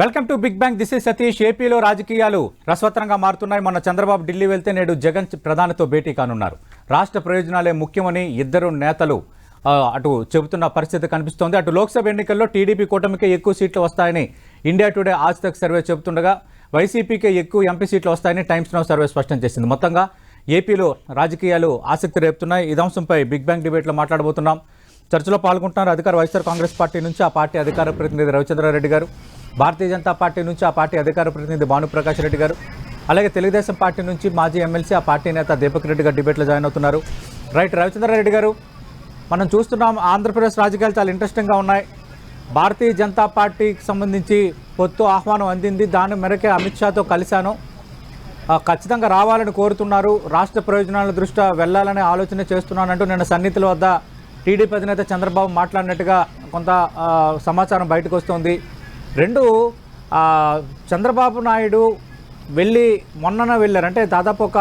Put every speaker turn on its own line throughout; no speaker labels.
Welcome to big bang. This is Satish. ఏపీలో రాజకీయాలు రసవత్తరంగా మారుతున్నాయి. మొన్న చంద్రబాబు ఢిల్లీ వెళ్తే నేడు జగన్ ప్రధానితో భేటీ కానున్నారు. రాష్ట్ర ప్రయోజనాలే ముఖ్యమని ఇద్దరు నేతలు అటు చెబుతున్న పరిస్థితి కనిపిస్తోంది. అటు లోక్సభ ఎన్నికల్లో టీడీపీ కూటమికే ఎక్కువ సీట్లు వస్తాయని ఇండియా టుడే ఆజ్ తక్ సర్వే చెబుతుండగా వైసీపీకే ఎక్కువ ఎంపీ సీట్లు వస్తాయని టైమ్స్ నౌ సర్వే స్పష్టం చేసింది. మొత్తంగా ఏపీలో రాజకీయాలు ఆసక్తి రేపుతున్నాయి. ఈ అంశంపై బిగ్ బ్యాంగ్ డిబేట్లో మాట్లాడబోతున్నాం. చర్చలో పాల్గొంటున్నారు అధికార వైఎస్ఆర్ కాంగ్రెస్ పార్టీ నుంచి ఆ పార్టీ అధికార ప్రతినిధి రవిచంద్రారెడ్డి గారు. భారతీయ జనతా పార్టీ నుంచి ఆ పార్టీ అధికార ప్రతినిధి భానుప్రకాష్ రెడ్డి గారు అలాగే తెలుగుదేశం పార్టీ నుంచి మాజీ ఎమ్మెల్సీ ఆ పార్టీ నేత దీపక్ రెడ్డి గారు డిబేట్లో జాయిన్ అవుతున్నారు. రైట్ రవిచంద్రారెడ్డి గారు మనం చూస్తున్నాం ఆంధ్రప్రదేశ్ రాజకీయాలు చాలా ఇంట్రెస్టింగ్గా ఉన్నాయి. భారతీయ జనతా పార్టీకి సంబంధించి పొత్తు ఆహ్వానం అందింది. దాని మేరకే అమిత్ షాతో కలిశాను. ఖచ్చితంగా రావాలని కోరుతున్నారు. రాష్ట్ర ప్రయోజనాల దృష్ట్యా వెళ్ళాలనే ఆలోచన చేస్తున్నానంటూ నిన్న సన్నిహితుల వద్ద టీడీపీ అధినేత చంద్రబాబు మాట్లాడినట్టుగా కొంత సమాచారం బయటకు వస్తుంది. రెండు చంద్రబాబు నాయుడు వెళ్ళి మొన్నన వెళ్ళారు. అంటే దాదాపు ఒక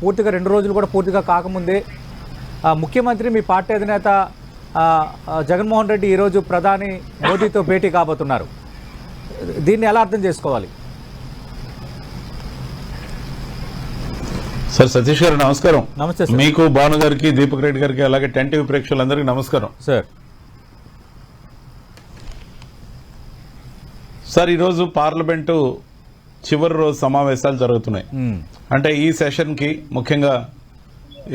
పూర్తిగా రెండు రోజులు కూడా పూర్తిగా కాకముందే ముఖ్యమంత్రి మీ పార్టీ అధినేత జగన్మోహన్ రెడ్డి ఈరోజు ప్రధాని మోదీతో భేటీ కాబోతున్నారు. దీన్ని ఎలా అర్థం చేసుకోవాలి?
సార్ సతీష్ గారు నమస్కారం.
నమస్తే
మీకు భాను గారికి దీపక్ రెడ్డి గారికి అలాగే టెన్ టీవీ ప్రేక్షకులందరికీ నమస్కారం.
సార్.
సార్ ఈరోజు పార్లమెంటు చివరి రోజు సమావేశాలు జరుగుతున్నాయి. అంటే ఈ సెషన్కి ముఖ్యంగా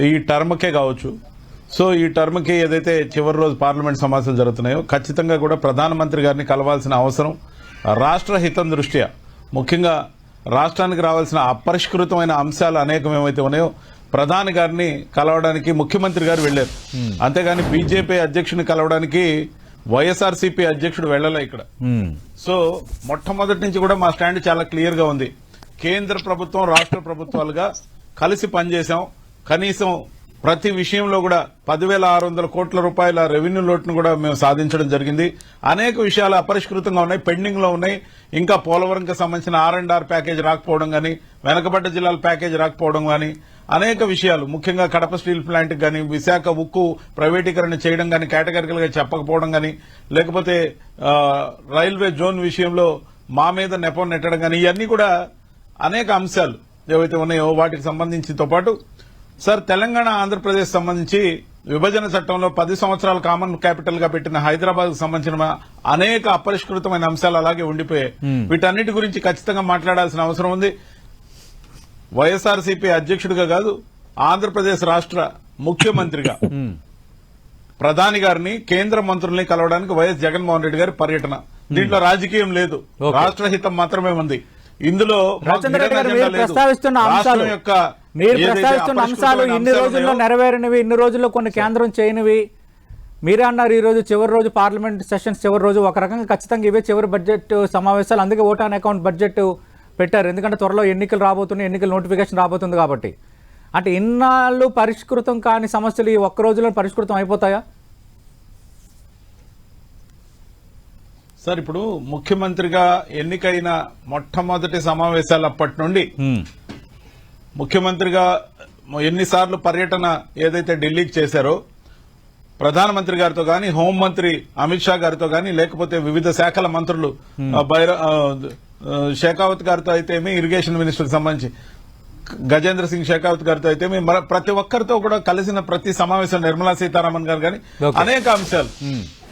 ఈ టర్మ్కే కావచ్చు. సో ఈ టర్మ్కి ఏదైతే చివరి రోజు పార్లమెంట్ సమావేశాలు జరుగుతున్నాయో ఖచ్చితంగా కూడా ప్రధానమంత్రి గారిని కలవాల్సిన అవసరం రాష్ట్ర హితం దృష్ట్యా. ముఖ్యంగా రాష్ట్రానికి రావాల్సిన అపరిష్కృతమైన అంశాలు అనేకం ఏవైతే ఉన్నాయో ప్రధాని గారిని కలవడానికి ముఖ్యమంత్రి గారు వెళ్ళారు అంతేగాని బీజేపీ అధ్యక్షుని కలవడానికి వైఎస్ఆర్సీపీ అధ్యక్షుడు వెళ్ళలే ఇక్కడ.
మ్మ్.
సో మొట్టమొదటి నుంచి కూడా మా స్టాండ్ చాలా క్లియర్గా ఉంది. కేంద్ర ప్రభుత్వం రాష్ట్ర ప్రభుత్వాలుగా కలిసి పనిచేశాం. కనీసం ప్రతి విషయంలో కూడా పదివేల ఆరు వందల కోట్ల రూపాయల రెవెన్యూ లోటును కూడా మేము సాధించడం జరిగింది. అనేక విషయాలు అపరిష్కృతంగా ఉన్నాయి పెండింగ్లో ఉన్నాయి. ఇంకా పోలవరంకి సంబంధించిన ఆర్ అండ్ ఆర్ ప్యాకేజ్ రాకపోవడం గానీ వెనకబడ్డ జిల్లాల ప్యాకేజ్ రాకపోవడం గానీ అనేక విషయాలు. ముఖ్యంగా కడప స్టీల్ ప్లాంట్ కానీ విశాఖ ఉక్కు ప్రైవేటీకరణ చేయడం కానీ కేటగిరికల్గా చెప్పకపోవడం కానీ లేకపోతే రైల్వే జోన్ విషయంలో మా మీద నెపం నెట్టడం కానీ ఇవన్నీ కూడా అనేక అంశాలు ఏవైతే ఉన్నాయో వాటికి సంబంధించితో పాటు. సార్ తెలంగాణ ఆంధ్రప్రదేశ్ సంబంధించి విభజన చట్టంలో పది సంవత్సరాలు కామన్ క్యాపిటల్గా పెట్టిన హైదరాబాద్ సంబంధించిన అనేక అపరిష్కృతమైన అంశాలు అలాగే ఉండిపోయాయి. వీటన్నిటి గురించి ఖచ్చితంగా మాట్లాడాల్సిన అవసరం ఉంది. వైఎస్ఆర్సీపీ అధ్యక్షుడిగా కాదు ఆంధ్రప్రదేశ్ రాష్ట్ర ముఖ్యమంత్రిగా. ప్రధాని గారిని కేంద్ర మంత్రుల్ని కలవడానికి వైఎస్ జగన్మోహన్ రెడ్డి గారి పర్యటన. దీంట్లో రాజకీయం లేదు. రాష్ట్ర హితం మాత్రమే ఉంది. ఇందులో.
ప్రస్తావిస్తున్న అంశాలు.
యొక్క
మీరు ప్రస్తావిస్తున్న అంశాలు ఇన్ని రోజుల్లో నెరవేరినవి ఇన్ని రోజుల్లో కొన్ని కేంద్రం చేయనివి. మీరే అన్నారు ఈ రోజు చివరి రోజు పార్లమెంట్ సెషన్స్ చివరి రోజు ఒక రకంగా ఖచ్చితంగా ఇవే చివరి బడ్జెట్ సమావేశాలు. అందుకే ఓట్ ఆన్ అకౌంట్ బడ్జెట్ పెట్టారు. ఎందుకంటే త్వరలో ఎన్నికలు రాబోతున్నాయి ఎన్నికల నోటిఫికేషన్ రాబోతుంది కాబట్టి. అంటే ఇన్నాళ్ళు పరిష్కృతం కాని సమస్యలు ఈ ఒక్క రోజులో పరిష్కృతం అయిపోతాయా?
సార్ ఇప్పుడు ముఖ్యమంత్రిగా ఎన్నికైన మొట్టమొదటి సమావేశాలు అప్పటి నుండి ముఖ్యమంత్రిగా ఎన్నిసార్లు పర్యటన ఏదైతే ఢిల్లీకి చేశారో ప్రధానమంత్రి గారితో గాని హోంమంత్రి అమిత్ షా గారితో గాని లేకపోతే వివిధ శాఖల మంత్రులు బైర షెకావత్ గారితో అయితేమి ఇరిగేషన్ మినిస్టర్ సంబంధించి గజేంద్ర సింగ్ షెకావత్ గారితో అయితే ప్రతి ఒక్కరితో కూడా కలిసిన ప్రతి సమావేశం నిర్మలా సీతారామన్ గారు గాని
Okay.
అనేక అంశాలు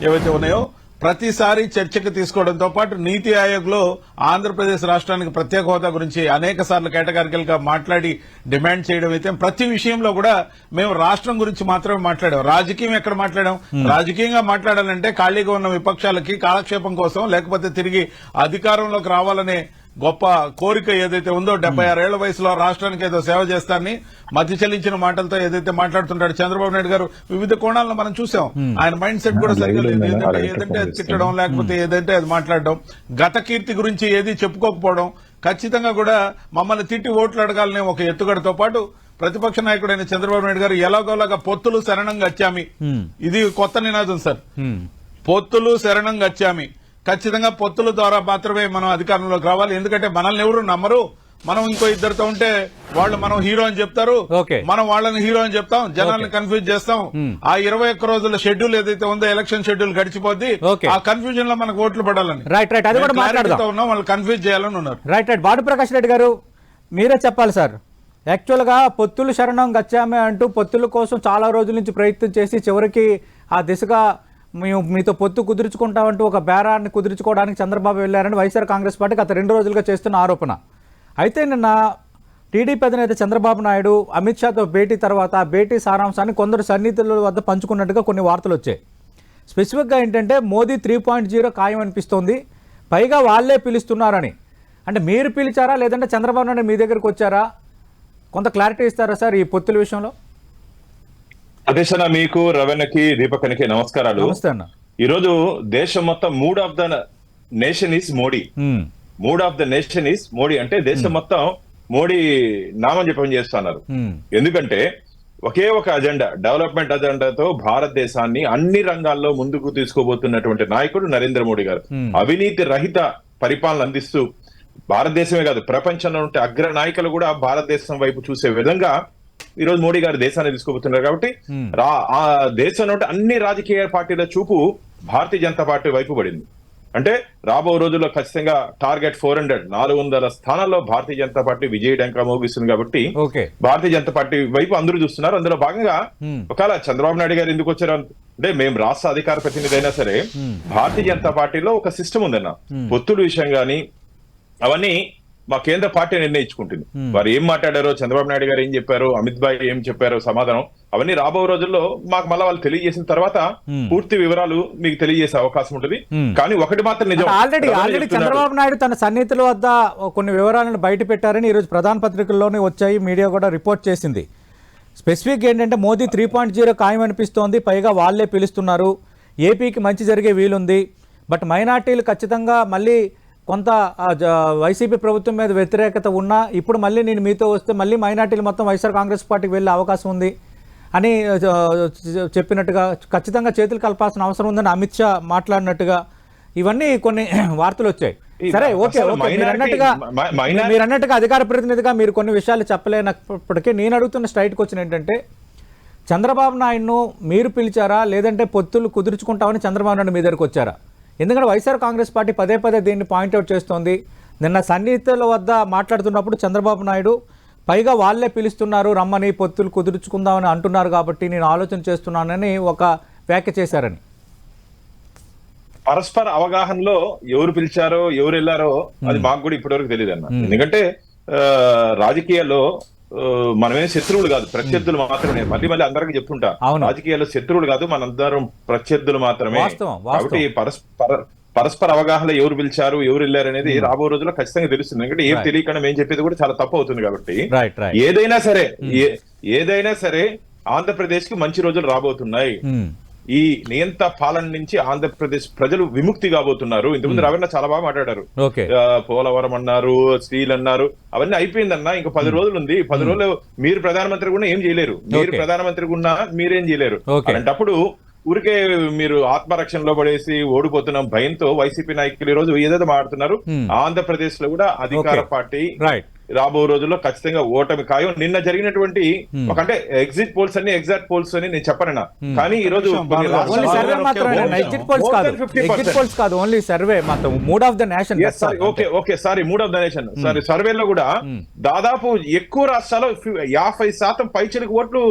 ఏవైతే ఉన్నాయో ప్రతిసారి చర్చకు తీసుకోవడంతో పాటు నీతి ఆయోగ్లో ఆంధ్రప్రదేశ్ రాష్ట్రానికి ప్రత్యేక హోదా గురించి అనేక సార్లు కేటగారికల్గా మాట్లాడి డిమాండ్ చేయడం అయితే ప్రతి విషయంలో కూడా మేము రాష్ట్రం గురించి మాత్రమే మాట్లాడాం. రాజకీయం ఎక్కడ మాట్లాడాం? రాజకీయంగా మాట్లాడాలంటే ఖాళీగా ఉన్న విపక్షాలకి కాలక్షేపం కోసం లేకపోతే తిరిగి అధికారంలోకి రావాలనే గొప్ప కోరిక ఏదైతే ఉందో డెబ్బై ఆరేళ్ళ వయసులో రాష్ట్రానికి ఏదో సేవ చేస్తారని మధ్య చెల్లించిన మాటలతో ఏదైతే మాట్లాడుతుంటాడు చంద్రబాబు నాయుడు గారు వివిధ కోణాలను మనం చూసాం. ఆయన మైండ్ సెట్ కూడా సరిగ్గా లేదు. ఏదంటే ఏదంటే అది తిట్టడం లేకపోతే ఏదంటే అది మాట్లాడడం గత కీర్తి గురించి ఏది చెప్పుకోకపోవడం ఖచ్చితంగా కూడా మమ్మల్ని తిట్టి ఓట్లు అడగాలనే ఒక ఎత్తుగడతో పాటు ప్రతిపక్ష నాయకుడైన చంద్రబాబు నాయుడు గారు ఎలాగోలాగా పొత్తులు శరణం గచ్చామి ఇది కొత్త నినాదం సార్. పొత్తులు శరణం గచ్చామి ఖచ్చితంగా పొత్తుల ద్వారా మాత్రమే మనం అధికారంలోకి రావాలి. ఎందుకంటే మనల్ని ఎవరు నమ్మరు. మనం ఇంకో ఇద్దరితో ఉంటే వాళ్ళు మనం హీరో అని చెప్తారు. మనం వాళ్ళని హీరో అని చెప్తాం. జనాల్ని కన్ఫ్యూజ్ చేస్తాం. ఆ ఇరవై ఒక్క రోజుల షెడ్యూల్ ఏదైతే ఉందో ఎలక్షన్ షెడ్యూల్ గడిచిపోద్ది. ఆ కన్ఫ్యూజన్లో మనకు ఓట్లు పడాలని.
Right right. అది కూడా
క్లారిటీతో ఉన్నాం వాళ్ళు కన్ఫ్యూజ్ చేయాలని ఉన్నారు.
Right right. భానుప్రకాష్ రెడ్డి గారు మీరే చెప్పాలి సార్. యాక్చువల్గా పొత్తులు శరణం గచ్చామే అంటూ పొత్తుల కోసం చాలా రోజుల నుంచి ప్రయత్నం చేసి చివరికి ఆ దిశగా మేము మీతో పొత్తు కుదుర్చుకుంటామంటూ ఒక బేరాన్ని కుదుర్చుకోవడానికి చంద్రబాబు వెళ్ళారని వైఎస్ఆర్ కాంగ్రెస్ పార్టీ గత రెండు రోజులుగా చేస్తున్న ఆరోపణ. అయితే నిన్న టీడీపీ అధినేత చంద్రబాబు నాయుడు అమిత్ షాతో భేటీ తర్వాత భేటీ సారాంశాన్ని కొందరు సన్నిహితుల వద్ద పంచుకున్నట్టుగా కొన్ని వార్తలు వచ్చాయి. స్పెసిఫిక్గా ఏంటంటే మోదీ త్రీ పాయింట్ జీరో ఖాయం అనిపిస్తోంది. పైగా వాళ్ళే పిలుస్తున్నారని. అంటే మీరు పిలిచారా? లేదంటే చంద్రబాబు నాయుడు మీ దగ్గరకు వచ్చారా? కొంత క్లారిటీ ఇస్తారా సార్ ఈ పొత్తుల విషయంలో?
అదేశన మీకు రవణకి దీపకనికి నమస్కారాలు.
నమస్తే అన్న.
ఈ రోజు దేశం మొత్తం mood of the nation is Modi. Mood of the nation is Modi. అంటే దేశం మొత్తం మోడీ నామం జపం చేస్తున్నారు. ఎందుకంటే ఒకే ఒక అజెండా డెవలప్మెంట్ అజెండాతో భారతదేశాన్ని అన్ని రంగాల్లో ముందుకు తీసుకోబోతున్నటువంటి నాయకుడు నరేంద్ర మోడీ గారు. అవినీతి రహిత పరిపాలన అందిస్తూ భారతదేశమే కాదు ప్రపంచంలో ఉంటే అగ్ర నాయకులు కూడా భారతదేశం వైపు చూసే విధంగా ఈ రోజు మోడీ గారు దేశాన్ని తీసుకోబోతున్నారు కాబట్టి ఆ దేశంలో అన్ని రాజకీయ పార్టీల చూపు భారతీయ జనతా పార్టీ వైపు పడింది. అంటే రాబో రోజుల్లో ఖచ్చితంగా టార్గెట్ ఫోర్ హండ్రెడ్ నాలుగు వందల స్థానాల్లో భారతీయ జనతా పార్టీ విజయ డంకా మోగిస్తుంది కాబట్టి భారతీయ జనతా పార్టీ వైపు అందరూ చూస్తున్నారు. అందులో భాగంగా. ఒకవేళ చంద్రబాబు నాయుడు గారు ఎందుకు వచ్చారు అంటే మేము రాష్ట్ర అధికార ప్రతినిధి అయినా సరే భారతీయ జనతా పార్టీలో ఒక సిస్టమ్ ఉందన్న. పొత్తుల విషయం గాని అవన్నీ మా కేంద్ర పార్టీ నిర్ణయించుకుంటుంది. వారు ఏం మాట్లాడారో చంద్రబాబు నాయుడు గారు ఏం చెప్పారు అమిత్ భాయ్ ఏం చెప్పారో సమాధానం. అవన్నీ రాబో రోజుల్లో మాకు మళ్ళీ వాళ్ళు తెలియజేసిన తర్వాత పూర్తి వివరాలు మీకు తెలియజేసే అవకాశం ఉంటుంది.
Hmm.
కానీ ఒకటి మాత్రం నిజం.
Already already. చంద్రబాబు నాయుడు తన సన్నిహితుల వద్ద కొన్ని వివరాలను బయట పెట్టారని ఈరోజు ప్రధాన పత్రికల్లోనే వచ్చాయి మీడియా కూడా రిపోర్ట్ చేసింది. స్పెసిఫిక్ ఏంటంటే మోదీ త్రీ పాయింట్ జీరో ఖాయం అనిపిస్తోంది పైగా వాళ్ళే పిలుస్తున్నారు. ఏపీకి మంచి జరిగే వీలుంది. బట్ మైనార్టీలు ఖచ్చితంగా మళ్ళీ కొంత వైసీపీ ప్రభుత్వం మీద వ్యతిరేకత ఉన్నా ఇప్పుడు మళ్ళీ నేను మీతో వస్తే మళ్ళీ మైనార్టీలు మొత్తం వైఎస్ఆర్ కాంగ్రెస్ పార్టీకి వెళ్ళే అవకాశం ఉంది అని చెప్పినట్టుగా ఖచ్చితంగా చేతులు కలపాల్సిన అవసరం ఉందని అమిత్ షా మాట్లాడినట్టుగా ఇవన్నీ కొన్ని వార్తలు వచ్చాయి. సరే ఓకే మీరు అన్నట్టుగా మీరు అన్నట్టుగా అధికార ప్రతినిధిగా మీరు కొన్ని విషయాలు చెప్పలేనప్పటికీ నేను అడుగుతున్న స్ట్రైట్ క్వశ్చన్ ఏంటంటే చంద్రబాబు నాయుడును మీరు పిలిచారా? లేదంటే పొత్తులు కుదుర్చుకుంటామని చంద్రబాబు నాయుడు మీ దగ్గరకు వచ్చారా? ఎందుకంటే వైఎస్ఆర్ కాంగ్రెస్ పార్టీ పదే పదే దీన్ని పాయింట్అవుట్ చేస్తోంది. నిన్న సన్నిహితుల వద్ద మాట్లాడుతున్నప్పుడు చంద్రబాబు నాయుడు పైగా వాళ్ళే పిలుస్తున్నారు రమ్మని పొత్తులు కుదుర్చుకుందామని అంటున్నారు కాబట్టి నేను ఆలోచన చేస్తున్నానని ఒక వ్యాఖ్య చేశారని.
పరస్పర అవగాహనలో ఎవరు పిలిచారో ఎవరు వెళ్ళారో అది మాకు కూడా ఇప్పటివరకు తెలియదు అన్న ఎందుకంటే రాజకీయాల్లో మనమే శత్రువులు కాదు ప్రత్యర్థులు మాత్రమే. మళ్ళీ మళ్ళీ అందరికి చెప్తుంటా. రాజకీయాల్లో శత్రువులు కాదు మనందరం ప్రత్యర్థులు మాత్రమే. కాబట్టి పరస్పర పరస్పర అవగాహన ఎవరు పిలిచారు ఎవరు వెళ్ళారు అనేది రాబో రోజుల్లో ఖచ్చితంగా తెలుస్తుంది. ఎందుకంటే ఏం. తెలియకుండా మేము చెప్పేది కూడా చాలా తప్పు అవుతుంది కాబట్టి. ఏదైనా సరే ఏ- ఏదైనా సరే ఆంధ్రప్రదేశ్కి మంచి రోజులు రాబోతున్నాయి. ఈ నియంత పాలన నుంచి ఆంధ్రప్రదేశ్ ప్రజలు విముక్తి కాబోతున్నారు. ఇంతకుముందు రవణ చాలా బాగా మాట్లాడారు. పోలవరం అన్నారు స్టీల్ అన్నారు అవన్నీ అయిపోయిందన్న ఇంకా పది రోజులు ఉంది పది రోజులు మీరు ప్రధానమంత్రి కూడా ఏం చేయలేరు. మీరు. ప్రధానమంత్రి ఉన్నా మీరేం చేయలేరు. అలాంటప్పుడు ఊరికే మీరు ఆత్మరక్షణలో పడేసి ఓడిపోతున్న భయంతో వైసీపీ నాయకులు ఈ రోజు ఏదైతే మాట్లాడుతున్నారు.
Hmm.
ఆంధ్రప్రదేశ్లో కూడా అధికార. పార్టీ
రైట్
రాబో రోజుల్లో ఖచ్చితంగా ఓటమి ఖాయం. నిన్న జరిగినటువంటి ఒక అంటే ఎగ్జిట్ పోల్స్ అన్ని ఎగ్జాక్ట్ పోల్స్ అని నేను చెప్పనన్నా. కానీ ఈ రోజు
ఓన్లీ సర్వే
ఓకే,
మాత్రమే
ఓకే.
ఎగ్జిట్ పోల్స్
More
కాదు.
than 50%.
ఎగ్జిట్ పోల్స్ కాదు ఓన్లీ సర్వే మొత్తం mood of the nation
okay okay sorry mood of the nation sorry సర్వేలో కూడా దాదాపు ఎక్కువ రాష్ట్రాల్లో యాభై శాతం పైచలకు ఓట్లు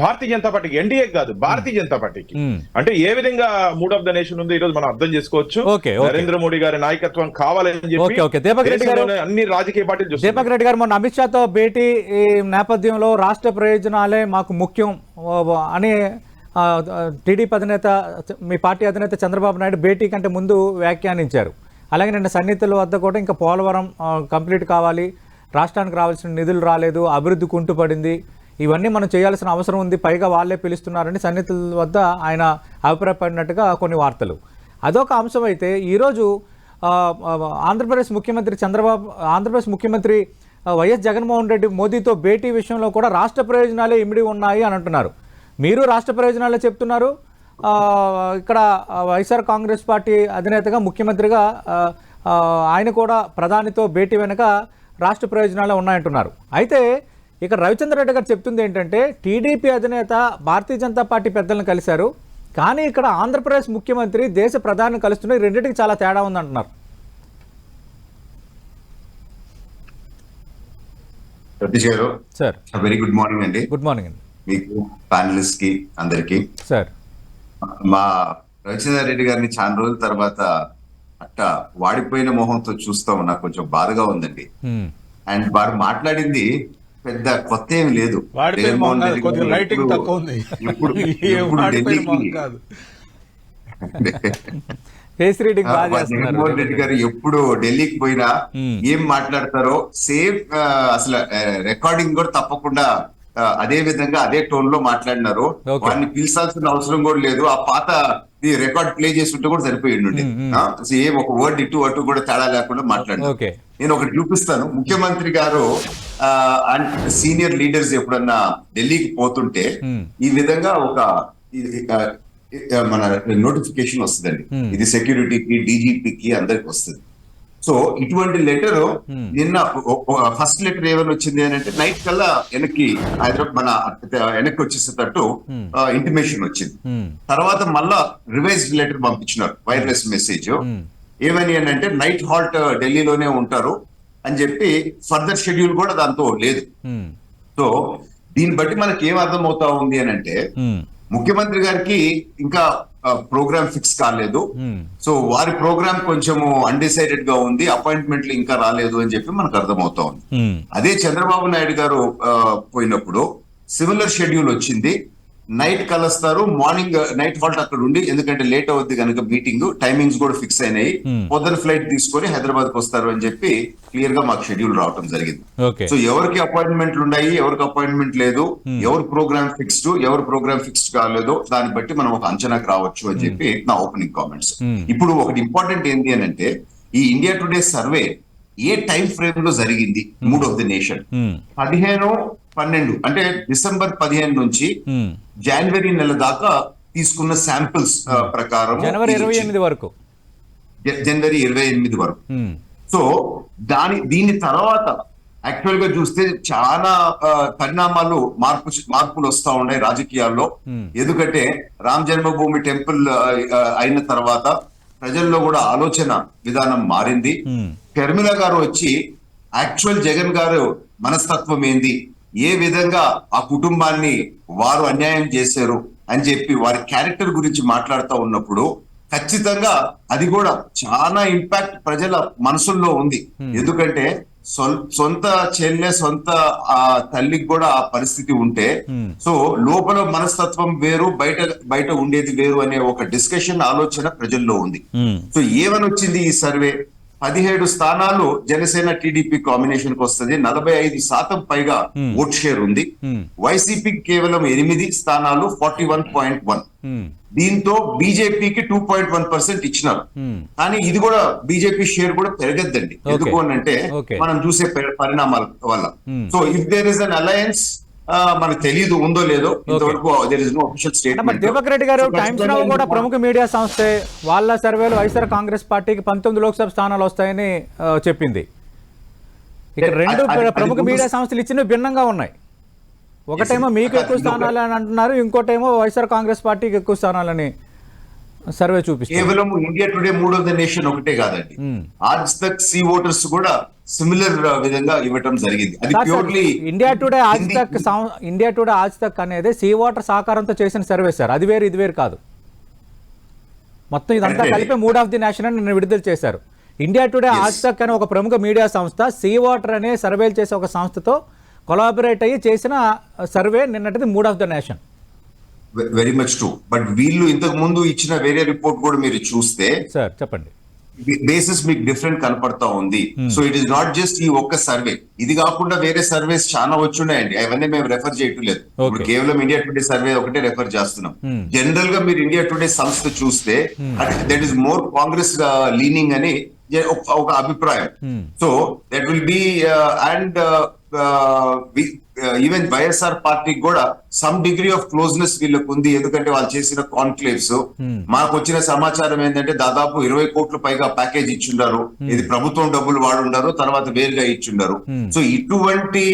భారతీయ జనతా పార్టీకి ఎన్డీఏ కాదు భారతీయ జనతా పార్టీకి.
Hmm.
అంటే ఏ విధంగా మూడ్ ఆఫ్ ద నేషన్ ఉంది ఈ రోజు మనం అర్థం చేసుకోవచ్చు. నరేంద్ర మోడీ గారి నాయకత్వం కావాలని దేశంలోనే అన్ని రాజకీయ పార్టీలు చూస్తున్నాయి.
దీపక్ రెడ్డి గారు మొన్న అమిత్ షాతో భేటీ ఈ నేపథ్యంలో రాష్ట్ర ప్రయోజనాలే మాకు ముఖ్యం. అని టీడీపీ అధినేత మీ పార్టీ అధినేత చంద్రబాబు నాయుడు భేటీ కంటే ముందు వ్యాఖ్యానించారు. అలాగే నిన్న సన్నిహితుల వద్ద కూడా ఇంకా పోలవరం కంప్లీట్ కావాలి. రాష్ట్రానికి రావాల్సిన నిధులు రాలేదు అభివృద్ధి కుంటుపడింది. ఇవన్నీ మనం చేయాల్సిన అవసరం ఉంది పైగా వాళ్ళే పిలుస్తున్నారని సన్నిహితుల వద్ద ఆయన అభిప్రాయపడినట్టుగా కొన్ని వార్తలు. అదొక అంశం అయితే ఈరోజు ఆంధ్రప్రదేశ్ ముఖ్యమంత్రి చంద్రబాబు ఆంధ్రప్రదేశ్ ముఖ్యమంత్రి వైఎస్ జగన్మోహన్ రెడ్డి మోదీతో భేటీ విషయంలో కూడా రాష్ట్ర ప్రయోజనాలే ఇమిడి ఉన్నాయి అని అంటున్నారు. మీరు రాష్ట్ర ప్రయోజనాలే చెప్తున్నారు. ఇక్కడ వైఎస్ఆర్ కాంగ్రెస్ పార్టీ అధినేతగా ముఖ్యమంత్రిగా ఆయన కూడా ప్రధానితో భేటీ వెనుక రాష్ట్ర ప్రయోజనాలే ఉన్నాయంటున్నారు. అయితే ఇక్కడ రవిచంద్ర రెడ్డి గారు చెప్తుంది ఏంటంటే టీడీపీ అధినేత భారతీయ జనతా పార్టీ పెద్దలను కలిశారు. కానీ ఇక్కడ ఆంధ్రప్రదేశ్ ముఖ్యమంత్రి దేశ ప్రధాని కలుస్తున్న ఈ రెండింటికి చాలా తేడా ఉందంటున్నారు.
సతీష్ గారు
సార్
వెరీ గుడ్ మార్నింగ్ అండి.
గుడ్ మార్నింగ్ అండి.
మీకు ప్యానలిస్ట్కి అందరికి.
సార్
మా రవిచంద్ర రెడ్డి గారిని చాలా రోజుల తర్వాత అట్ట వాడిపోయిన మొహంతో చూస్తాం నాకు కొంచెం బాధగా ఉందండి.
హ్మ్.
అండ్ వారు మాట్లాడింది పెద్ద కొత్త ఏం లేదు. జగన్మోహన్ రెడ్డి గారు ఎప్పుడు- ఢిల్లీకి
కాదు.
ఫేస్ రీడింగ్ బాగా
మా
చేస్తున్నారు
జగన్మోహన్ రెడ్డి గారు ఎప్పుడు ఢిల్లీకి పోయినా
Hmm.
ఏం మాట్లాడతారో సేమ్ అసలు రికార్డింగ్ కూడా తప్పకుండా అదే విధంగా అదే టోన్లో మాట్లాడినారు. వారిని పిలిచాల్సిన అవసరం కూడా లేదు. ఆ పాత రికార్డ్ ప్లే చేస్తుంటే కూడా సరిపోయి ఉండి
Hmm, hmm.
ఏం ఒక వర్డ్ ఇటు అటు కూడా తేడా లేకుండా మాట్లాడినారు
ఓకే
నేను ఒకటి చూపిస్తాను ముఖ్యమంత్రి గారు సీనియర్ లీడర్స్ ఎప్పుడన్నా ఢిల్లీకి పోతుంటే. ఈ విధంగా ఒక ఇది, మన నోటిఫికేషన్ వస్తుందండి. ఇది సెక్యూరిటీకి డీజీపీకి అందరికి వస్తుంది సో ఇటువంటి లెటర్. నిన్న ఫస్ట్ లెటర్ ఏమైనా వచ్చింది అని అంటే నైట్ కల్లా వెనక్కి హైదరాబాద్ మన వెనక్కి వచ్చేసేటట్టు. ఇంటిమేషన్ వచ్చింది. తర్వాత మళ్ళా రివైజ్డ్ లెటర్ పంపించినారు వైర్లెస్ మెసేజ్. ఏమని అని అంటే నైట్ హాల్ట్ ఢిల్లీలోనే ఉంటారు అని చెప్పి ఫర్దర్ షెడ్యూల్ కూడా దాంతో లేదు. సో దీన్ని బట్టి మనకి ఏం అర్థం అవుతా ఉంది అని అంటే. ముఖ్యమంత్రి గారికి ఇంకా ప్రోగ్రామ్ ఫిక్స్ కాలేదు. సో వారి ప్రోగ్రామ్ కొంచెము అన్డిసైడెడ్గా ఉంది అపాయింట్మెంట్లు ఇంకా రాలేదు అని చెప్పి మనకు అర్థమవుతా ఉంది. అదే చంద్రబాబు నాయుడు గారు పోయినప్పుడు సిమిలర్ షెడ్యూల్ వచ్చింది నైట్ కలుస్తారు మార్నింగ్ నైట్ హాల్ట్ అక్కడ ఉండి ఎందుకంటే లేట్ అవుద్ది కనుక మీటింగ్ టైమింగ్స్ కూడా ఫిక్స్ అయినాయి
Hmm.
పొద్దున ఫ్లైట్ తీసుకొని హైదరాబాద్కు వస్తారు అని చెప్పి క్లియర్గా మాకు షెడ్యూల్ రావటం జరిగింది సో ఎవరికి అపాయింట్మెంట్లు ఉన్నాయి ఎవరికి అపాయింట్మెంట్ లేదు
Hmm.
ఎవరు ప్రోగ్రామ్ ఫిక్స్డ్ ఎవరు ప్రోగ్రామ్ ఫిక్స్డ్ కాలేదో దాన్ని బట్టి మనం ఒక అంచనాకు రావచ్చు అని చెప్పి నా ఓపెనింగ్ కామెంట్స్
Hmm.
ఇప్పుడు ఒకటి ఇంపార్టెంట్ ఏంటి అని అంటే ఈ ఇండియా టుడే సర్వే ఏ టైం ఫ్రేమ్లో జరిగింది మూడ్ ఆఫ్ ది నేషన్. పదిహేను పన్నెండు అంటే డిసెంబర్ పదిహేను నుంచి. జనవరి నెల దాకా తీసుకున్న శాంపిల్స్ ప్రకారం
జనవరి ఇరవై. ఎనిమిది వరకు
జనవరి ఇరవై ఎనిమిది వరకు. సో దాని దీని తర్వాత యాక్చువల్గా చూస్తే చాలా పరిణామాలు మార్పు మార్పులు వస్తా ఉన్నాయి రాజకీయాల్లో. ఎందుకంటే రామ్ జన్మభూమి టెంపుల్ అయిన తర్వాత ప్రజల్లో కూడా ఆలోచన విధానం మారింది. షర్మిల గారు వచ్చి యాక్చువల్ జగన్ గారు మనస్తత్వం ఏంది ఏ విధంగా ఆ కుటుంబాన్ని వారు అన్యాయం చేశారు అని చెప్పి వారి క్యారెక్టర్ గురించి మాట్లాడుతూ ఉన్నప్పుడు ఖచ్చితంగా అది కూడా చాలా ఇంపాక్ట్ ప్రజల మనసుల్లో ఉంది ఎందుకంటే సొం- సొంత చెల్లె సొంత ఆ తల్లికి కూడా ఆ పరిస్థితి ఉంటే
Hmm.
సో లోపల మనస్తత్వం వేరు బయట బయట ఉండేది వేరు అనే ఒక డిస్కషన్ ఆలోచన ప్రజల్లో ఉంది
హ్మ్.
సో ఏమని వచ్చింది ఈ సర్వే పదిహేడు స్థానాలు జనసేన టీడీపీ కాంబినేషన్కి వస్తుంది నలభై ఐదు శాతం పైగా
Hmm.
ఓట్ షేర్ ఉంది
హ్మ్.
వైసీపీకి కేవలం ఎనిమిది స్థానాలు ఫార్టీ వన్ పాయింట్ వన్
హ్మ్.
దీంతో బీజేపీకి టూ పాయింట్ వన్ పర్సెంట్ ఇచ్చినారు. కానీ ఇది కూడా బీజేపీ షేర్ కూడా పెరగద్దండి. ఎందుకు అని అంటే. మనం చూసే పరిణామాల వల్ల
Hmm.
So if there is an alliance మనకు తెలియదు ఉందో లేదో ఇంతవరకు there is no official statement
Deepak Reddy గారు టైమ్స్ నౌ కూడా ప్రముఖ మీడియా సంస్థే వాళ్ళ సర్వేలో వైఎస్ఆర్ కాంగ్రెస్ పార్టీకి పంతొమ్మిది లోక్సభ స్థానాలు వస్తాయని చెప్పింది. ఇక్కడ రెండు ప్రముఖ మీడియా సంస్థలు ఇచ్చినవి భిన్నంగా ఉన్నాయి. ఒకటేమో మీకు ఎక్కువ స్థానాలు అని అంటున్నారు ఇంకోటేమో వైఎస్ఆర్ కాంగ్రెస్ పార్టీకి ఎక్కువ స్థానాలని సర్వే చూపిస్తుంది.
కేవలం India Today mood of the nation ఒకటే కాదండి.
Hmm.
ఆజ్ తక్ సి ఓటర్స్ కూడా సిమిలర్ విధంగా ఇవ్వటం జరిగింది. అది ప్యూర్లీ
ఇండియా టుడే ఆజ్ తక్ ఇండియా టుడే ఆజ్ తక్ అనేది సీ వాటర్ సహకారంతో చేసిన సర్వే సార్. అది వేరు ఇది వేరు కాదు. మొత్తం ఇదంతా కలిపి మూడ్ ఆఫ్ ది నేషన్ అని నిన్న విడుదల చేశారు. India today. ఆజ్ తక్ అనే ఒక ప్రముఖ మీడియా సంస్థ సీ వాటర్ అనే సర్వేలు చేసే ఒక సంస్థతో కొలాబరేట్ అయ్యి చేసిన survey నిన్నటిది mood of the nation.
Very much true but వీళ్ళు ఇంతకు ముందు ఇచ్చిన వేరే రిపోర్ట్ కూడా మీరు చూస్తే
సార్ చెప్పండి.
బేసిస్ మీకు డిఫరెంట్ కనపడతా ఉంది. So it is not just ఈ ఒక్క సర్వే ఇది కాకుండా వేరే సర్వేస్ చాలా వచ్చున్నాయండి. అవన్నీ మేము రెఫర్ చేయట్లేదు. ఇప్పుడు. కేవలం ఇండియా టుడే సర్వే ఒకటే రెఫర్ చేస్తున్నాం.
Hmm.
జనరల్గా మీరు ఇండియా టుడే సంస్థ చూస్తే that is more Congress leaning అని ఒక- అభిప్రాయం.
Hmm.
So that will be and even YSR పార్టీకి కూడా సమ్ డిగ్రీ ఆఫ్ క్లోజ్నెస్ వీళ్ళకు ఉంది ఎందుకంటే వాళ్ళు చేసిన కాన్క్లేవ్స్ మాకు వచ్చిన సమాచారం ఏంటంటే దాదాపు ఇరవై కోట్ల పైగా ప్యాకేజ్ ఇచ్చిండారు. ఇది ప్రభుత్వం డబ్బులు వాడుండారు తర్వాత వేరుగా ఇచ్చిండారు. సో ఇటువంటి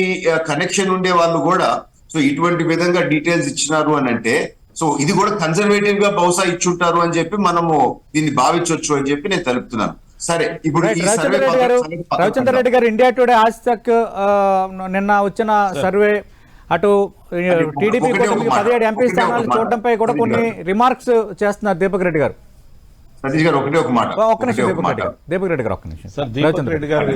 కనెక్షన్ ఉండే వాళ్ళు కూడా సో ఇటువంటి విధంగా డీటెయిల్స్ ఇచ్చినారు అని అంటే సో ఇది కూడా కన్జర్వేటివ్గా బహుశా ఇచ్చుంటారు అని చెప్పి మనము దీన్ని భావించవచ్చు అని చెప్పి నేను తెలుపుతున్నాను. సరే ఇప్పుడు
రవిచంద్ర
సర్వే
రెడ్డి గారు
పద్ధతి- పద్ధతి
రవిచంద్ర రెడ్డి గారు ఇండియా టుడే ఆజ్ తక్ నిన్న వచ్చిన సర్వే అటు టీడీపీ
ఒక మాట,
పదిహేడు ఎంపీ స్థానాలు. చూడడంపై కూడా కొన్ని రిమార్క్స్ చేస్తున్నారు దీపక్ రెడ్డి గారు.
సతీష్ గారు ఒకటే ఒక మాట
ఒక్క నిమిషం దీపక్
మాట.
రెడ్డి గారు దీపక్ రెడ్డి గారు ఒక్క నిమిషం.
సార్ దీపక్
రవిచంద్ర
రెడ్డి గారు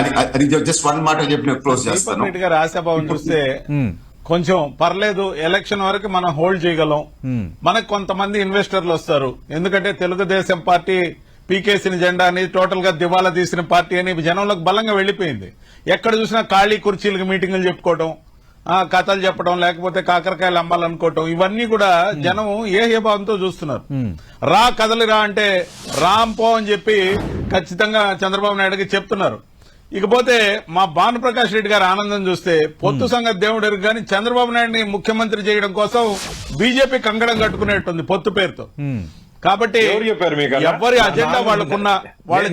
అది అది జస్ట్ వన్ మాట చెప్పి నేను క్లోజ్
దీపక్
చేస్తాను.
రెడ్డి గారి ఆశాభావం చూస్తే
మ్మ్.
కొంచెం పర్లేదు ఎలక్షన్ వరకు మనం హోల్డ్ చేయగలం. మనకు కొంతమంది ఇన్వెస్టర్లు వస్తారు. ఎందుకంటే తెలుగుదేశం పార్టీ పీకేసిన జెండా అని టోటల్గా దివాలా తీసిన పార్టీ అని జనంలోకి బలంగా వెళ్ళిపోయింది ఎక్కడ చూసినా ఖాళీ కుర్చీలకు మీటింగులు చెప్పుకోవడం కథలు చెప్పడం లేకపోతే కాకరకాయలు అమ్మాలనుకోవటం ఇవన్నీ కూడా జనం ఏ భావంతో చూస్తున్నారు. రా కదలిరా అంటే రామ్ పో అని చెప్పి ఖచ్చితంగా చంద్రబాబు నాయుడుకి చెప్తున్నారు. ఇకపోతే మా భానుప్రకాష్ రెడ్డి గారి ఆనందం చూస్తే పొత్తు సంగతి దేవుడు కానీ చంద్రబాబు నాయుడిని ముఖ్యమంత్రి చేయడం కోసం బీజేపీ కంగడం కట్టుకునేట్టుంది పొత్తు పేరుతో. కాబట్టి
ఎవరు
అజెండా వాళ్ళకున్న వాళ్ళ?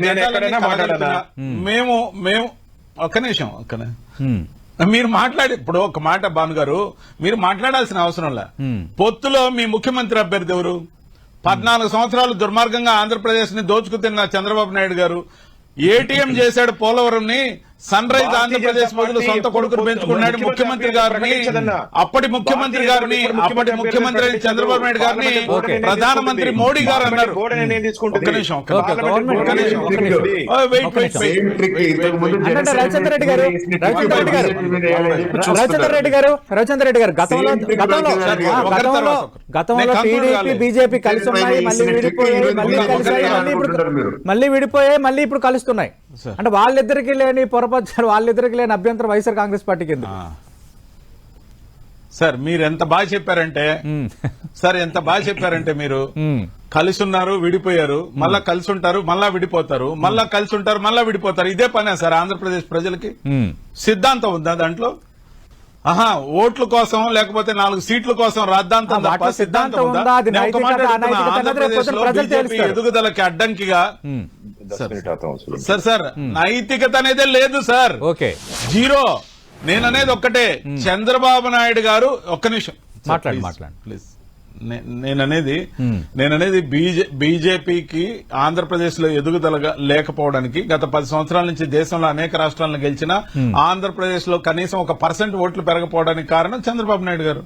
మేము మేము ఒక్క నిమిషం ఒక్క. మీరు మాట్లాడి ఇప్పుడు ఒక మాట భాను గారు మీరు మాట్లాడాల్సిన అవసరం లే. పొత్తులో మీ ముఖ్యమంత్రి అభ్యర్థి ఎవరు పద్నాలుగు సంవత్సరాలు దుర్మార్గంగా ఆంధ్రప్రదేశ్ని దోచుకు తిన్న చంద్రబాబు నాయుడు గారు ఏటీఎం చేశాడు పోలవరంని సన్ రైజ్ ఆంధ్రప్రదేశ్ బదులు
పార్టీ
సొంత కొడుకును పెంచుకున్నాడు
ముఖ్యమంత్రి
గారిని. అప్పటి ముఖ్యమంత్రి గారిని అప్పటి ముఖ్యమంత్రి అయిన చంద్రబాబు నాయుడు గారిని. ప్రధానమంత్రి మోడీ గారు అన్నారు.
రెడ్డి గారు రవిచంద్ర రెడ్డి గారు. రెడ్డి గతంలో టీడీపీ. బీజేపీ కలిసి ఉన్నాయి మళ్ళీ విడిపోయాయి మళ్ళీ కలిసాయి మళ్ళీ ఇప్పుడు మళ్ళీ విడిపోయాయి మళ్ళీ ఇప్పుడు కలుస్తున్నాయి అంటే వాళ్ళిద్దరికి లేని పొరపచ్చారు వాళ్ళిద్దరికి లేని అభ్యంతరం వైఎస్ఆర్ కాంగ్రెస్ పార్టీకి ఎందుకు.
సార్ మీరు ఎంత బాగా చెప్పారంటే. సార్ ఎంత బాగా చెప్పారంటే మీరు. కలిసి ఉన్నారు విడిపోయారు మళ్ళా కలిసి ఉంటారు మళ్ళా విడిపోతారు మళ్ళా కలిసి ఉంటారు మళ్ళా విడిపోతారు ఇదే పనే సార్ ఆంధ్రప్రదేశ్ ప్రజలకి. సిద్ధాంతం ఉందా దాంట్లో ఆహా ఓట్ల కోసం లేకపోతే నాలుగు సీట్ల కోసం రాద్ధాంతం తప్ప
సిద్ధాంతం
ఉందా? బీజేపీ
తేలుస్తారు.
ఎదుగుదలకి అడ్డంకిగా. సార్. సార్ నైతికత అనేదే లేదు సార్.
ఓకే.
జీరో. నేననేది ఒక్కటే. చంద్రబాబు నాయుడు గారు ఒక్క నిమిషం.
మాట్లాడు, మాట్లాడు.
ప్లీజ్ నేననేది. నేననేది బీజే బీజేపీకి ఆంధ్రప్రదేశ్లో ఎదుగుదలగా లేకపోవడానికి గత పది సంవత్సరాల నుంచి దేశంలో అనేక రాష్ట్రాలను గెలిచిన ఆంధ్రప్రదేశ్లో కనీసం ఒక పర్సెంట్ ఓట్లు పెరగపోవడానికి కారణం చంద్రబాబు నాయుడు గారు.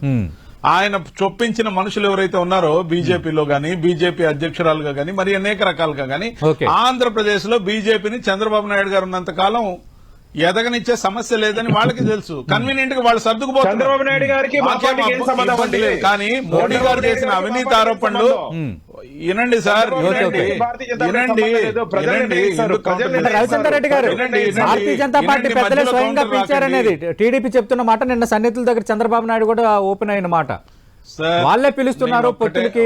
ఆయన చొప్పించిన మనుషులు ఎవరైతే ఉన్నారో బీజేపీలో గాని బీజేపీ అధ్యక్షురాలుగా గాని మరి అనేక రకాలుగా గాని. ఆంధ్రప్రదేశ్లో బీజేపీని చంద్రబాబు నాయుడు గారు ఉన్నంత కాలం ఎదగనిచ్చే సమస్య లేదని వాళ్ళకి తెలుసు కన్వీనియంట్గా వాళ్ళు సర్దుకుపోతున్నారు.
చంద్రబాబు నాయుడు గారికి.
కానీ మోడీ గారు చేసిన అవినీతి ఆరోపణలు. వినండి సార్ వినండి
రెడ్డి గారు. భారతీయ జనతా పార్టీ పెద్దలే స్వయంగా పిలిచారనేది. టీడీపీ చెప్తున్న మాట నిన్న సన్నిహితుల దగ్గర చంద్రబాబు నాయుడు కూడా ఓపెన్ అయిన మాట
సార్,
వాళ్ళే పిలుస్తున్నారు పొత్తులకి.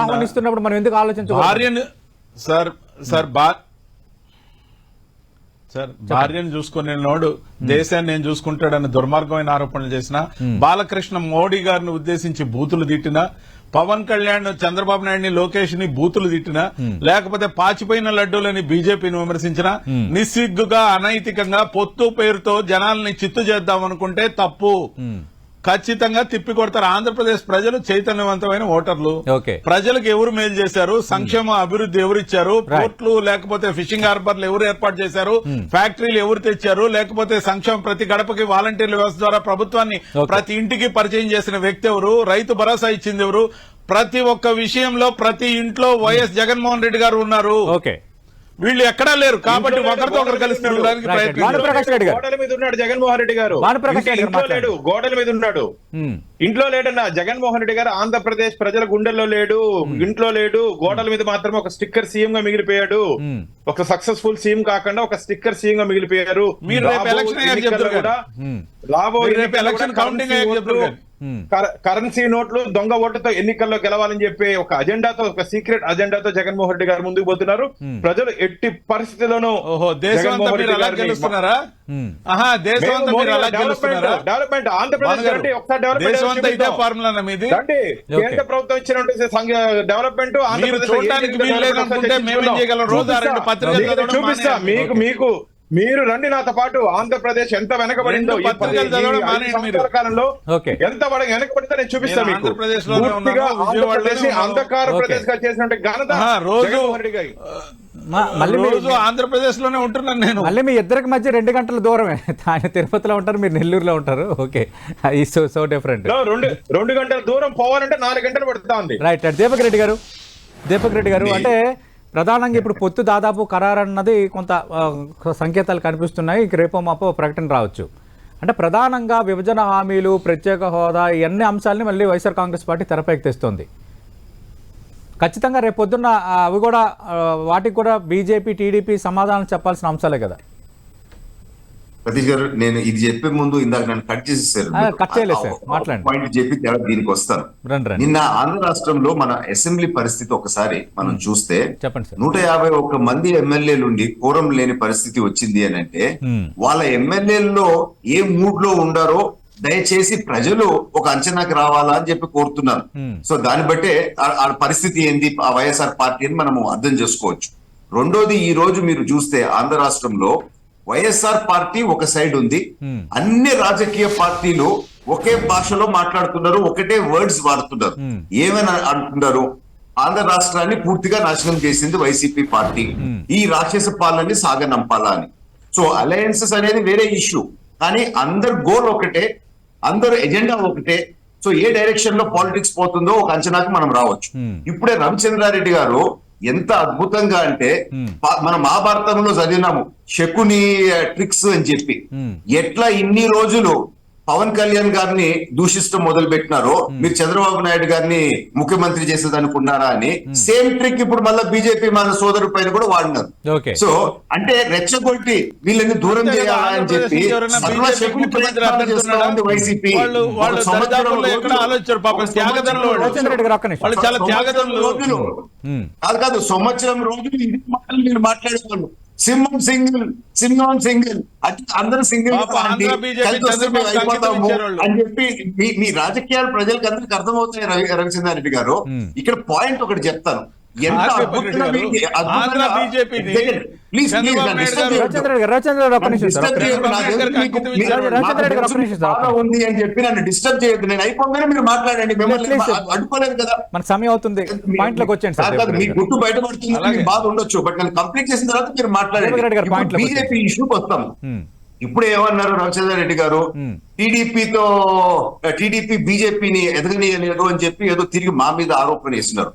ఆహ్వానిస్తున్నప్పుడు మనం ఎందుకు
భార్యను సార్ సార్ బా సార్ భార్యను చూసుకునే నోడు దేశాన్ని నేను చూసుకుంటాడని దుర్మార్గమైన ఆరోపణలు చేసిన బాలకృష్ణ మోడీ గారిని ఉద్దేశించి బూతులు తిట్టినా పవన్ కళ్యాణ్ చంద్రబాబు నాయుడిని లోకేష్ని బూతులు తిట్టినా లేకపోతే పాచిపోయిన లడ్డూలని బీజేపీని విమర్శించిన నిస్సిగ్గుగా అనైతికంగా పొత్తు పేరుతో జనాల్ని చిత్తు చేద్దాం అనుకుంటే తప్పు ఖచ్చితంగా తిప్పి కొడతారు. ఆంధ్రప్రదేశ్ ప్రజలు చైతన్యవంతమైన ఓటర్లు. ప్రజలకు ఎవరు మేలు చేశారు? సంక్షేమ అభివృద్ధి ఎవరు ఇచ్చారు? పోర్ట్లు లేకపోతే ఫిషింగ్ హార్బర్లు ఎవరు ఏర్పాటు చేశారు? ఫ్యాక్టరీలు ఎవరు తెచ్చారు? లేకపోతే సంక్షేమ ప్రతి గడపకి వాలంటీర్ల వ్యవస్థ ద్వారా ప్రభుత్వాన్ని. ప్రతి ఇంటికి పరిచయం చేసిన వ్యక్తి ఎవరు? రైతు భరోసా ఇచ్చింది ఎవరు? ప్రతి ఒక్క విషయంలో ప్రతి ఇంట్లో వైఎస్ జగన్మోహన్ రెడ్డి గారు ఉన్నారు.
ఓకే
వీళ్ళు ఎక్కడా లేరు కాబట్టి ఒకరితో ఒకరు కలిసి తిరగడానికి. ప్రయత్నించారు
భానుప్రకాష్ రెడ్డి గారు.
గోడల మీద ఉన్నాడు జగన్మోహన్ రెడ్డి గారు
భానుప్రకాష్ రెడ్డి గారు
ఇంట్లో. లేడు గోడల మీద ఉన్నాడు. ఇంట్లో లేడన్నా జగన్మోహన్ రెడ్డి గారు ఆంధ్రప్రదేశ్ ప్రజల గుండెల్లో లేడు ఇంట్లో లేడు గోడల మీద మాత్రమే ఒక స్టిక్కర్ సీఎం గా మిగిలిపోయాడు. ఒక సక్సెస్ఫుల్ సీఎం కాకుండా ఒక స్టిక్కర్ సీఎం గా మిగిలిపోయారు
మీరు రేపు
రాబో
ఎలక్షన్ అయ్యాక
ఎన్నికల్లో
చెప్తారు
కూడా
హ్మ్.
రాబో
మీరు రేపు
ఎన్నికల్లో
ఎలక్షన్ కౌంటింగ్
కరెన్సీ. కర- కరెన్సీ నోట్లు దొంగ ఓట్లతో ఎన్నికల్లో గెలవాలని చెప్పి ఒక అజెండాతో ఒక సీక్రెట్ అజెండాతో జగన్మోహన్ రెడ్డి గారు ముందుకు పోతున్నారు. ప్రజలు ఎట్టి పరిస్థితిలోనూ డెవలప్మెంట్ డెవలప్మెంట్ ఆంధ్రప్రదేశ్ రండి, ఒకసారి డెవలప్మెంట్ రండి కేంద్ర ప్రభుత్వం ఇచ్చినటువంటి సంఘ- డెవలప్మెంట్ ఆంధ్రప్రదేశ్ చూపిస్తా. మీకు మీకు మీరు రండి నాతో పాటు. ఆంధ్రప్రదేశ్ ఎంత వెనకబడిందో
పత్రికలు చదవడం
కాలంలో. ఎంత వరకు వెనకబడితే నేను చూపిస్తా
నేను
మీకు.
ఆంధ్రప్రదేశ్లోనే
పూర్తిగా
ఉన్నాను, విజయవాడలోనే
ఆంధ్రప్రదేశ్
ఉన్నాను.
అంధకార. ప్రదేశ్గా చేసినట్టు ఘనత
రోజు ఆంధ్రప్రదేశ్లోనే ఉంటున్నాను నేను.
మళ్ళీ మీ ఇద్దరికి మధ్య రెండు గంటల దూరమే. ఆయన తిరుపతిలో ఉంటారు మీరు నెల్లూరులో ఉంటారు. ఓకే. ఈ సో సో డిఫరెంట్
రెండు రెండు గంటల దూరం పోవాలంటే నాలుగు గంటలు పడుతా ఉంది
రైట్ రైట్ దీపక్ రెడ్డి గారు దీపక్ రెడ్డి గారు అంటే ప్రధానంగా ఇప్పుడు పొత్తు దాదాపు ఖరారన్నది కొంత సంకేతాలు కనిపిస్తున్నాయి. రేపో మాపో ప్రకటన రావచ్చు. అంటే ప్రధానంగా విభజన హామీలు ప్రత్యేక హోదా ఇవన్నీ అంశాలని మళ్ళీ వైఎస్ఆర్ కాంగ్రెస్ పార్టీ తెరపైకి తెస్తుంది ఖచ్చితంగా రేపు పొద్దున్న అవి కూడా వాటికి కూడా బీజేపీ టీడీపీ సమాధానం చెప్పాల్సిన అంశాలే కదా.
సతీష్ గారు నేను ఇది చెప్పే ముందు ఇందాక నన్ను కట్ చేసేసారు
ఆ, కట్ చేయలేదు సార్. మాట్లాడండి.
పాయింట్ చెప్పి దీనికి వస్తాను నిన్న ఆంధ్ర రాష్ట్రంలో మన అసెంబ్లీ పరిస్థితి ఒకసారి మనం చూస్తే నూట యాభై ఒక్క మంది ఎమ్మెల్యేలు ఉండి కోరం లేని పరిస్థితి వచ్చింది అని అంటే. వాళ్ళ ఎమ్మెల్యేల్లో ఏ మూడ్లో ఉండారో దయచేసి ప్రజలు ఒక అంచనాకి రావాలా అని చెప్పి కోరుతున్నారు. సో దాన్ని బట్టే ఆ- ఆ పరిస్థితి ఏంది ఆ వైఎస్ఆర్ పార్టీ అని మనము అర్థం చేసుకోవచ్చు రెండోది ఈ రోజు మీరు చూస్తే ఆంధ్ర రాష్ట్రంలో వైఎస్ఆర్ పార్టీ ఒక సైడ్ ఉంది.
Hmm.
అన్ని రాజకీయ పార్టీలు ఒకే భాషలో మాట్లాడుతున్నారు ఒకటే వర్డ్స్ వాడుతున్నారు.
Hmm.
ఏమని అంటున్నారు? ఆంధ్ర రాష్ట్రాన్ని పూర్తిగా నాశనం చేసింది వైసీపీ పార్టీ. ఈ రాక్షస పాలనని సాగనంపాలా అని. సో అలయన్సెస్ అనేది వేరే ఇష్యూ కానీ అందరు గోల్ ఒకటే అందరు ఎజెండా ఒకటే. సో ఏ డైరెక్షన్లో పాలిటిక్స్ పోతుందో ఒక అంచనాకి మనం రావచ్చు.
Hmm.
ఇప్పుడే రవిచంద్రారెడ్డి గారు ఎంత అద్భుతంగా అంటే మన మహాభారతంలో చదివినాము శకుని ట్రిక్స్ అని చెప్పి. ఎట్లా ఇన్ని రోజులు పవన్ కళ్యాణ్ గారిని దూషిస్తూ మొదలు పెట్టినారో మీరు చంద్రబాబు నాయుడు గారిని ముఖ్యమంత్రి చేసేదనుకున్నారా అని సేమ్ ట్రిక్ ఇప్పుడు మళ్ళీ బీజేపీ మన సోదరు పైన కూడా వాడినారు.
ఓకే.
సో అంటే రెచ్చగొట్టి వీళ్ళని దూరం
అంతే కదా,
చేయాలా అని
ఆంధ్రప్రదేశ్
చెప్పి వైసీపీ. కాదు కాదు సంవత్సరం రోజులు ఇది మాటలు మీరు మాట్లాడేవాళ్ళు. సింహం సింగిల్ సింహం సింగిల్. అందరూ సింగిల్
పాప ఆంధ్ర బీజేపీ చంద్రబాబు
అయిపోతాము అని చెప్పి మీ మీ రాజకీయాలు ప్రజలకు అందరికి అర్థమవుతాయి రవి రవిచంద్రారెడ్డి గారు. ఇక్కడ పాయింట్ ఒకటి చెప్తాను. ఉంది అని చెప్పి నన్ను డిస్టర్బ్ చేయొద్దు. నేను అయిపోగానే మీరు మాట్లాడండి. మిమ్మల్ని
Please, please.
అడ్డుకోలేదు కదా.
మనకు సమయం అవుతుంది. పాయింట్లోకి వచ్చేయండి సార్
మీ. గుట్టు బయటపడుతుంది. బాధ ఉండొచ్చు. బట్ నేను కంప్లీట్ చేసిన తర్వాత మీరు మాట్లాడండి. బీజేపీ ఇష్యూకి వస్తాం. ఇప్పుడు ఏమన్నారు రవిచంద్ర రెడ్డి గారు. టీడీపీతో టీడీపీ బీజేపీని ఎదగనీయలేదు అని చెప్పి ఏదో తిరిగి మా మీద ఆరోపణ వేసినారు.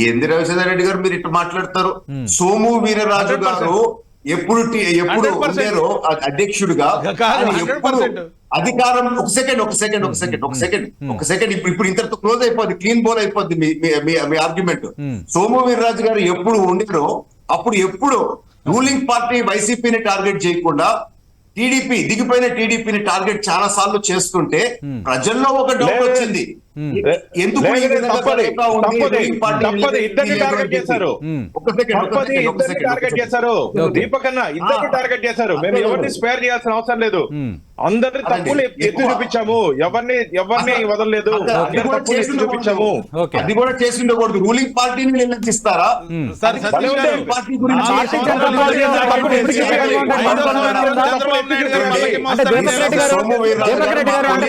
ఏంది రవిచంద్ర రెడ్డి గారు మీరు ఇట్లా మాట్లాడతారు. సోము వీరరాజు గారు ఎప్పుడు ఎప్పుడు
100%
ఉండారో అధ్యక్షుడిగా
కాదు,
ఆయన
100%
ఎప్పుడు అధికారం ఒక సెకండ్ ఒక సెకండ్ ఒక సెకండ్ ఒక సెకండ్ ఒక సెకండ్. ఇప్పుడు ఇప్పుడు ఇంతటితో క్లోజ్ అయిపోద్ది క్లీన్ బోల్ అయిపోద్ది మీ మీ- ఆర్గ్యుమెంట్. సోము వీర్రాజు గారు ఎప్పుడు ఉండారో అప్పుడు ఎప్పుడు రూలింగ్ పార్టీ వైసీపీని టార్గెట్ చేయకుండా టీడీపీ దిగిపోయిన టీడీపీని టార్గెట్ చాలా సార్లు చేస్తుంటే ప్రజల్లో ఒక డౌట్. వచ్చింది
Hmm.
చేశారు.
Hmm.
ఒక సెకండ్ ఒక
తప్పది
సెకండ్ ఒక
ఇద్దరిని
సెకండ్
టార్గెట్ చేశారు
Okay.
దీపక్ అన్న ఇద్దరిని
ఆ.
టార్గెట్ చేశారు మేము ఎవరిని. స్పేర్ చేయాల్సిన అవసరం లేదు
Hmm.
అందరి
అదే.
తప్పులు ఎత్తి. చూపించాము ఎవరిని ఎవరిని. వదలలేదు చూపించాము
అది కూడా చేసి ఉండకూడదు రూలింగ్ పార్టీని నిలదీస్తారా
సార్ సతీష్ గారు,
పార్టీ గురించి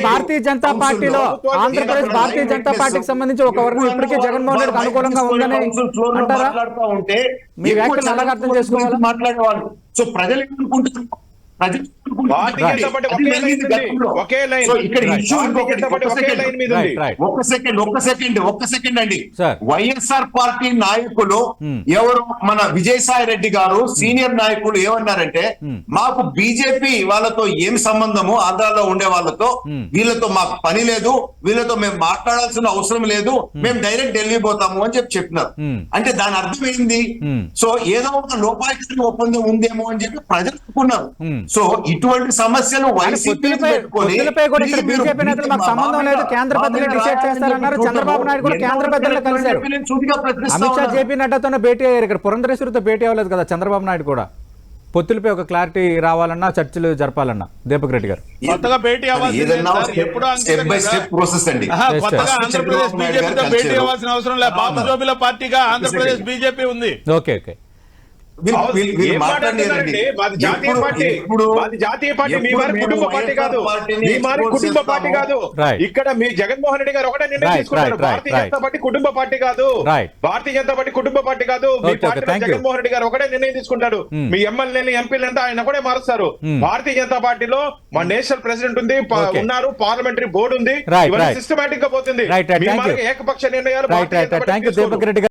భారతీయ జనతా పార్టీలో ఆంధ్రప్రదేశ్ భారతీయ జనతా పార్టీకి సంబంధించి ఒక వర్గం ఇప్పటికే జగన్మోహన్ రెడ్డికి అనుకూలంగా ఉందని అంటారా? మీ వ్యాఖ్యలు అలాగ అర్థం చేసుకోవాలా?
గురించి మాట్లాడేవాళ్ళు. సో ప్రజలు ఏమనుకుంటారు ఒక్క
ఒకే
సెకండ్.
లైన్ మీద ఉంది
రైట్ రైట్
ఒక్క సెకండ్ ఒక్క సెకండ్ అండి. వైఎస్ఆర్ పార్టీ నాయకులు
Hmm.
ఎవరు మన విజయసాయి రెడ్డి గారు సీనియర్ నాయకులు ఏమన్నారంటే
Hmm.
మాకు బీజేపీ వాళ్ళతో ఏం సంబంధము ఆంధ్రాలో ఉండే వాళ్ళతో
Hmm.
వీళ్ళతో మాకు పని లేదు వీళ్ళతో మేము మాట్లాడాల్సిన అవసరం లేదు మేము డైరెక్ట్ ఢిల్లీ పోతాము అని చెప్పి చెప్పినారు
Hmm.
అంటే దాని అర్థం ఏంది
Hmm.
సో ఏదో ఒక లోపాయకారి ఒప్పందం ఉందేమో అని చెప్పి ప్రజలు అనుకున్నారు
Hmm.
సో ఇటువంటి సమస్యలు
సంబంధం లేదు కేంద్ర పెద్దలే డిసైడ్ చేస్తారన్నారు చంద్రబాబు నాయుడు కూడా కేంద్ర పెద్దలే కలిశారు. అమిత్ షా జేపీ నడ్డాతోనే భేటీ అయ్యారు ఇక్కడ. పురంధరేశ్వరితో భేటీ అవ్వలేదు కదా చంద్రబాబు నాయుడు కూడా. పొత్తులపై ఒక క్లారిటీ రావాలన్నా చర్చలు జరపాలన్నా దీపక్ రెడ్డి గారు.
కొత్తగా భేటీ. అవ్వాల్సిన అవసరం లేదు. బాబు జోబిల పార్టీగా ఆంధ్రప్రదేశ్ బీజేపీ ఉంది.
ఓకే ఓకే
కుటుంబ పార్టీ కాదు. ఇక్కడ మీ జగన్మోహన్ రెడ్డి గారు ఒకటే నిర్ణయం భారతీయ. జనతా పార్టీ కుటుంబ పార్టీ కాదు. భారతీయ జనతా పార్టీ కుటుంబ పార్టీ కాదు. మీ. జగన్మోహన్ రెడ్డి గారు ఒకటే నిర్ణయం తీసుకుంటాడు.
Hmm.
మీ ఎమ్మెల్యేని ఎంపీలు ఆయన కూడా మారుస్తారు.
Hmm.
భారతీయ జనతా పార్టీలో మా నేషనల్ ప్రెసిడెంట్ ఉంది. ఉన్నారు పార్లమెంటరీ బోర్డు ఉంది. సిస్టమేటిక్గా పోతుంది. ఏకపక్ష నిర్ణయాలు